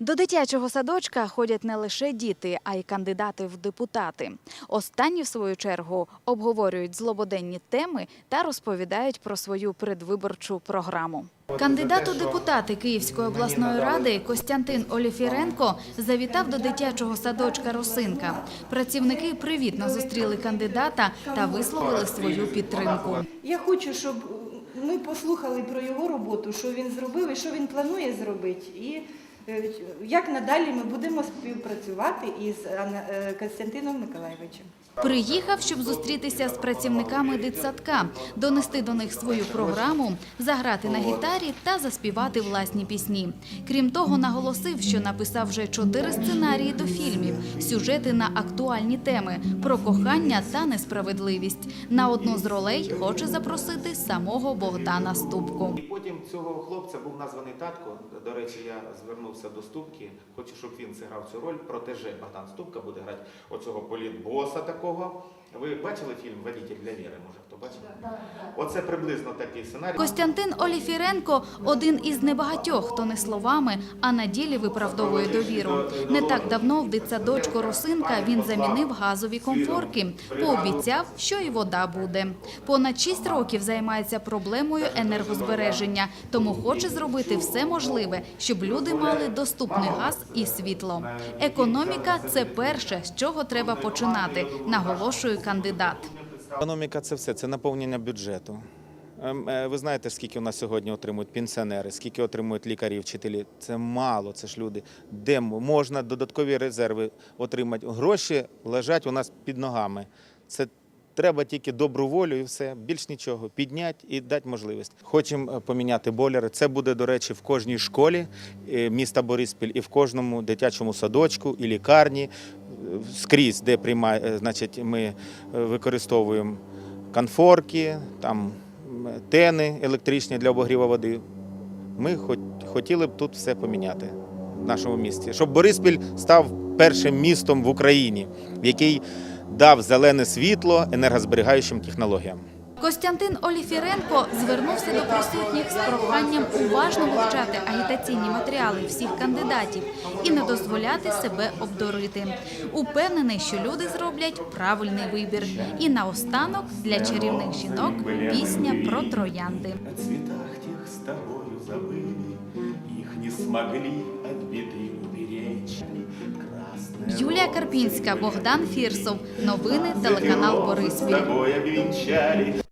До дитячого садочка ходять не лише діти, а й кандидати в депутати. Останні, в свою чергу, обговорюють злободенні теми та розповідають про свою предвиборчу програму. Кандидат у депутати Київської обласної ради Костянтин Оліфіренко завітав до дитячого садочка Росинка. Працівники привітно зустріли кандидата та висловили свою підтримку. Я хочу, щоб ми послухали про його роботу, що він зробив і що він планує зробити. І як надалі ми будемо співпрацювати із Ана- е, Константином Миколаєвичем. Приїхав, щоб зустрітися з працівниками дитсадка, донести до них свою програму, заграти на гітарі та заспівати власні пісні. Крім того, наголосив, що написав вже чотири сценарії до фільмів, сюжети на актуальні теми про кохання та несправедливість. На одну з ролей хоче запросити самого Богдана Ступку. І потім цього хлопця був названий татко. До речі, я звернувся до Ступки. Хочу, щоб він зіграв цю роль. Протеже Богдан Ступка буде грати оцього політбоса такого. Ви бачили фільм Водитель для Віри? Може, хто бачив? Оце приблизно такий сценарій. Костянтин Оліфіренко один із небагатьох, хто не словами, а на ділі виправдовує довіру. Не так давно в дитсадочку Росинка він замінив газові комфорки. Пообіцяв, що і вода буде. Понад шість років займається проблемою енергозбереження, тому хоче зробити все можливе, щоб люди мали доступний газ і світло. Економіка це перше, з чого треба починати, наголошує кандидат. Економіка це все, це наповнення бюджету. Ем, е, Ви знаєте, скільки у нас сьогодні отримують пенсіонери, скільки отримують лікарі, вчителі. Це мало, це ж люди. Де можна додаткові резерви отримати? Гроші лежать у нас під ногами. Це треба тільки добру волю і все. Більш нічого. Підняти і дати можливість. Хочемо е, поміняти бойлери. Це буде, до речі, в кожній школі е, міста Бориспіль і в кожному дитячому садочку і лікарні. Скрізь, де приймає, е, значить, ми е, використовуємо конфорки, там тени електричні для обогріву води. Ми хот- хотіли б тут все поміняти в нашому місті, щоб Бориспіль став першим містом в Україні, який дав зелене світло енергозберігаючим технологіям. Костянтин Оліфіренко звернувся до присутніх з проханням уважно вивчати агітаційні матеріали всіх кандидатів і не дозволяти себе обдурити. Упевнений, що люди зроблять правильний вибір. І наостанок для чарівних жінок пісня про троянди. Юлія Карпінська, Богдан Фірсов. Новини телеканал Бориспіль.